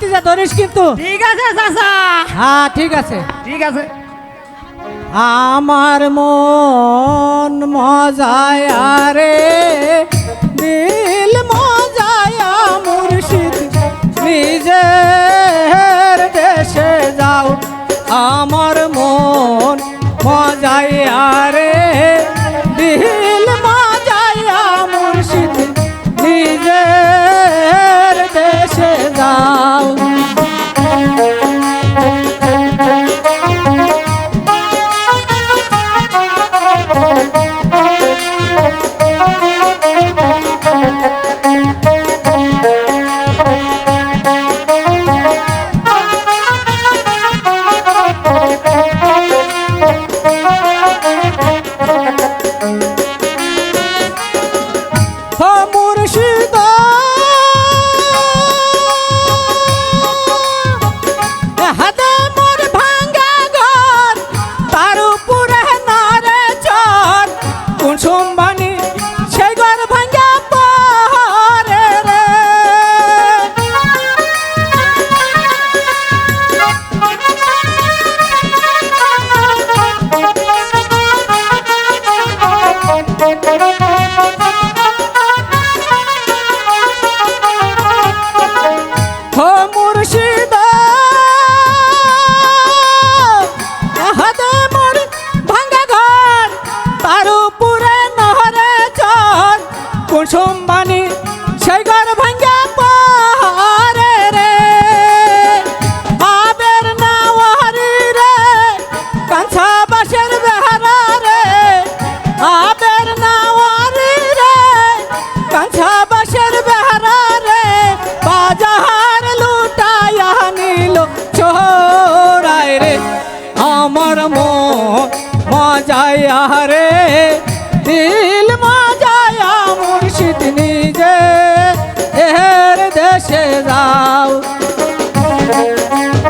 ভাতিজা ধরিস কিন্তু। ঠিক আছে চাচা। হ্যাঁ ঠিক আছে। ঠিক আছে। আমার মন মজায় রে দিল মজায় মুর্শিদ। নিজের Thank you.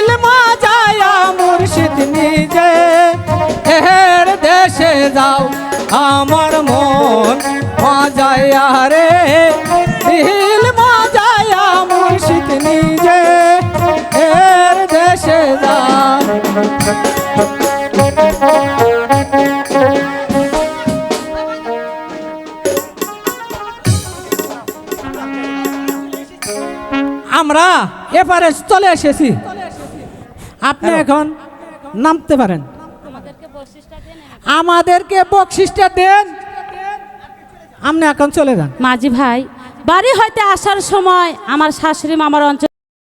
নিজে এর দেশে যাও আমার মন মজায়া রে। দিল মজায়া মুর্শিদ নিজে এর দেশে যাও। আমরা এপারে চলে এসেছি। আপনি এখন নামতে পারেন। আমাদেরকে বকশিসটা দেন আপনি এখন চলে যান। মাঝি ভাই বাড়ি হইতে আসার সময় আমার শাশুড়ি মামার অঞ্চল